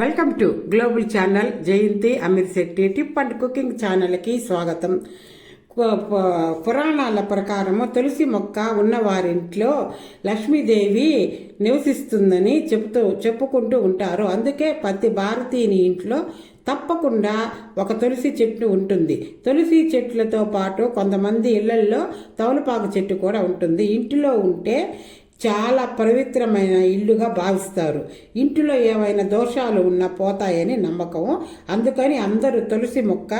Welcome to global channel Jayanthi Ameer Shetty tip and cooking ఛానల్కి స్వాగతం. పురాణాల ప్రకారము తులసి మొక్క ఉన్న వారింట్లో లక్ష్మీదేవి నివసిస్తుందని చెబుతూ చెప్పుకుంటూ ఉంటారు. అందుకే ప్రతి భారతీయుని ఇంట్లో తప్పకుండా ఒక తులసి చెట్టు ఉంటుంది. తులసి చెట్లతో పాటు కొంతమంది ఇళ్ళల్లో తౌలపాకు చెట్టు కూడా ఉంటుంది. ఇంటిలో ఉంటే చాలా పవిత్రమైన ఇల్లుగా భావిస్తారు. ఇంటిలో ఏమైనా దోషాలు ఉన్నా పోతాయని నమ్మకం. అందుకని అందరూ తులసి మొక్క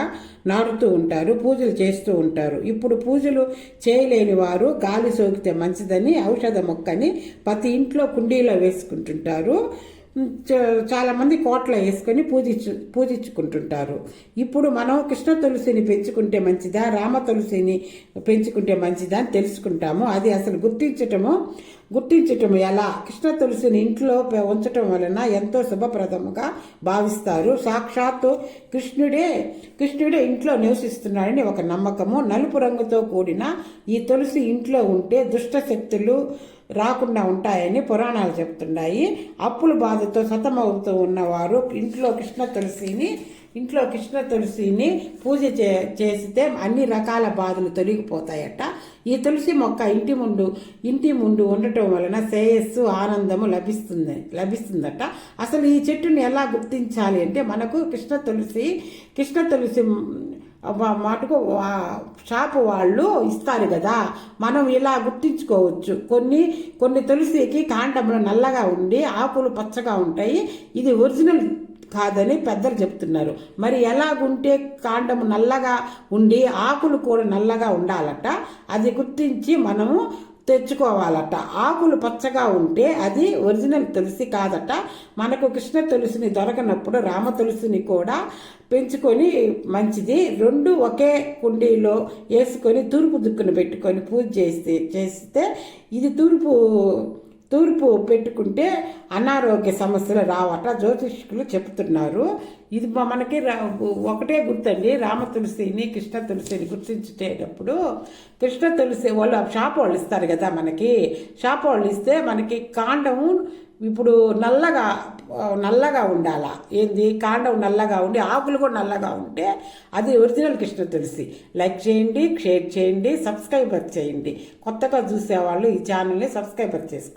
నాటుతూ ఉంటారు పూజలు చేస్తూ ఉంటారు. ఇప్పుడు పూజలు చేయలేని వారు గాలి సోకితే మంచిదని ఔషధ మొక్కని ప్రతి ఇంట్లో కుండీలో వేసుకుంటుంటారు. చ- చాలా కోట్ల వేసుకొని పూజించు పూజించుకుంటుంటారు. ఇప్పుడు మనం కృష్ణ తులసిని పెంచుకుంటే మంచిదా రామ తులసిని పెంచుకుంటే మంచిదా అని తెలుసుకుంటాము. అది అసలు గుర్తించటము గుర్తించటం ఎలా? కృష్ణ తులసిని ఇంట్లో ఉంచటం వలన ఎంతో శుభప్రదముగా భావిస్తారు. సాక్షాత్తు కృష్ణుడే కృష్ణుడే ఇంట్లో నివసిస్తున్నాడని ఒక నమ్మకము. నలుపు రంగుతో కూడిన ఈ తులసి ఇంట్లో ఉంటే దుష్ట శక్తులు రాకుండా ఉంటాయని పురాణాలు చెప్తున్నాయి. అప్పుల బాధతో సతమవుతూ ఉన్నవారు ఇంట్లో కృష్ణ తులసిని ఇంట్లో కృష్ణ తులసిని పూజ చే చేస్తే అన్ని రకాల బాధలు తొలగిపోతాయట. ఈ తులసి మొక్క ఇంటి ముందు ఇంటి ముందు ఉండటం వలన శ్రేయస్సు ఆనందము లభిస్తుంది లభిస్తుందట. అసలు ఈ చెట్టుని ఎలా గుర్తించాలి అంటే మనకు కృష్ణ తులసి కృష్ణ తులసి మటుకు షాపు వాళ్ళు ఇస్తారు కదా. మనం ఇలా గుర్తించుకోవచ్చు. కొన్ని కొన్ని తులసికి కాండంలో నల్లగా ఉండి ఆకులు పచ్చగా ఉంటాయి. ఇది ఒరిజినల్ కాదని పెద్దలు చెప్తున్నారు. మరి ఎలాగుంటే కాండం నల్లగా ఉండి ఆకులు కూడా నల్లగా ఉండాలట. అది గుర్తించి మనము తెచ్చుకోవాలట. ఆకులు పచ్చగా ఉంటే అది ఒరిజినల్ తులసి కాదట. మనకు కృష్ణ తులసిని దొరకనప్పుడు రామ తులసిని కూడా పెంచుకొని మంచిది. రెండు ఒకే కుండీలో వేసుకొని తూర్పు దుక్కును పెట్టుకొని పూజ చేస్తే చేస్తే ఇది తూర్పు తూర్పు పెట్టుకుంటే అనారోగ్య సమస్యలు రావట జ్యోతిష్కులు చెప్తున్నారు ఇది మనకి రా- ఒకటే గుర్తండి. రామ తులసిని కృష్ణ తులసిని గుర్తించేటప్పుడు కృష్ణ తులసి వాళ్ళు షాప్ వాళ్ళు ఇస్తారు కదా మనకి. షాప్ వాళ్ళు ఇస్తే మనకి కాండము ఇప్పుడు నల్లగా నల్లగా ఉండాలా? ఏంది? కాండం నల్లగా ఉండి ఆకులు కూడా నల్లగా ఉంటే అది ఒరిజినల్ కృష్ణ తులసి. లైక్ చేయండి షేర్ చేయండి సబ్స్క్రైబర్ చేయండి. కొత్తగా చూసేవాళ్ళు ఈ ఛానల్ని సబ్స్క్రైబర్ చేసుకోండి.